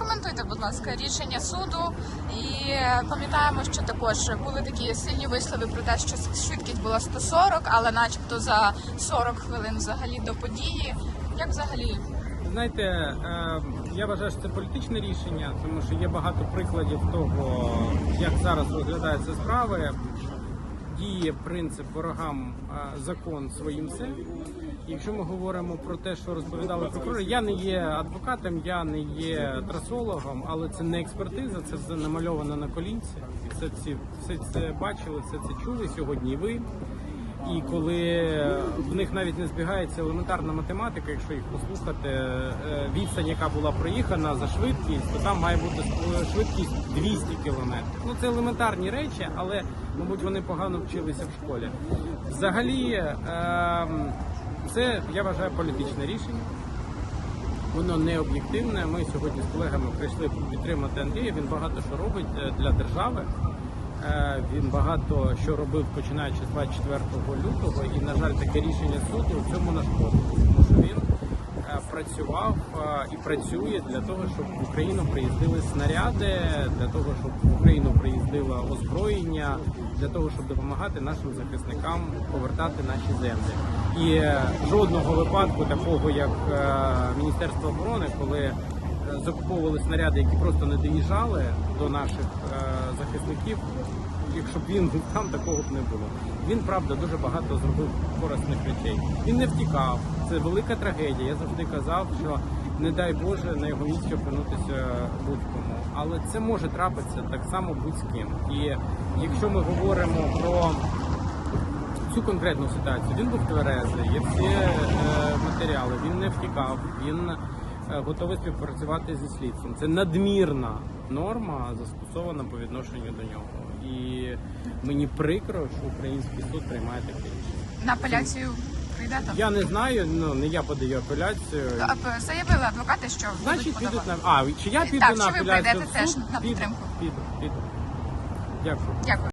Прокоментуйте, будь ласка, рішення суду. І пам'ятаємо, що також були такі сильні вислови про те, що швидкість була 140, але начебто за 40 хвилин взагалі до події. Як взагалі Знаєте, е, я вважаю, що це політичне рішення, тому що є багато прикладів того, як зараз розглядаються справи. Діє принцип ворогам закон своїм силам. Якщо ми говоримо про те, що розповідали прокурори, я не є адвокатом, я не є трасологом, але це не експертиза, це все намальовано на колінці. Це все ці все це бачили, все це чули сьогодні. І ви. І коли них навіть не збігається елементарна математика, якщо їх послухати, е, відстань, яка була проїхана за швидкість, то там має бути швидкість 200 км. Ну це елементарні речі, але мабуть вони погано вчилися в школі. Взагалі, ем, це я вважаю політичне рішення. Воно не об'єктивне. Ми сьогодні з колегами прийшли підтримати Андрія. Він багато що робить е, для держави. Е, Він багато що робив починаючи з 24 лютого, і на жаль, таке рішення суду цьому нашкодило, тому що він е, працював е, і працює для того, щоб в Україну приїздили снаряди, для того, щоб в Україну приїздило озброєння, для того, щоб допомагати нашим захисникам повертати наші землі. І жодного випадку такого, як е, Міністерство оборони, коли е, закуповували снаряди, які просто не доїжджали до наших е, захисників. Якщо б він був там, такого б не було. Він правда дуже багато зробив корисних речей. Він не втікав. Це велика трагедія. Я завжди казав, що не дай Боже на його місці опинутися будь-кому. Але це може трапитися так само будь з ким. І якщо ми говоримо про цю конкретну ситуацію. Він був тверезий, є всі е, матеріали, він не втікав, він е, готовий співпрацювати зі слідством. Це надмірна норма, застосована по відношенню до нього. І мені прикро, що український суд приймає таке рішення. на апеляцію прийдете? Я не знаю, ну не я подаю апеляцію. А, Заявили адвокати, що Значить, підуть на а чи я піду Так, на чи ви прийдете теж на підтримку? піду, піду. Дякую. Дякую.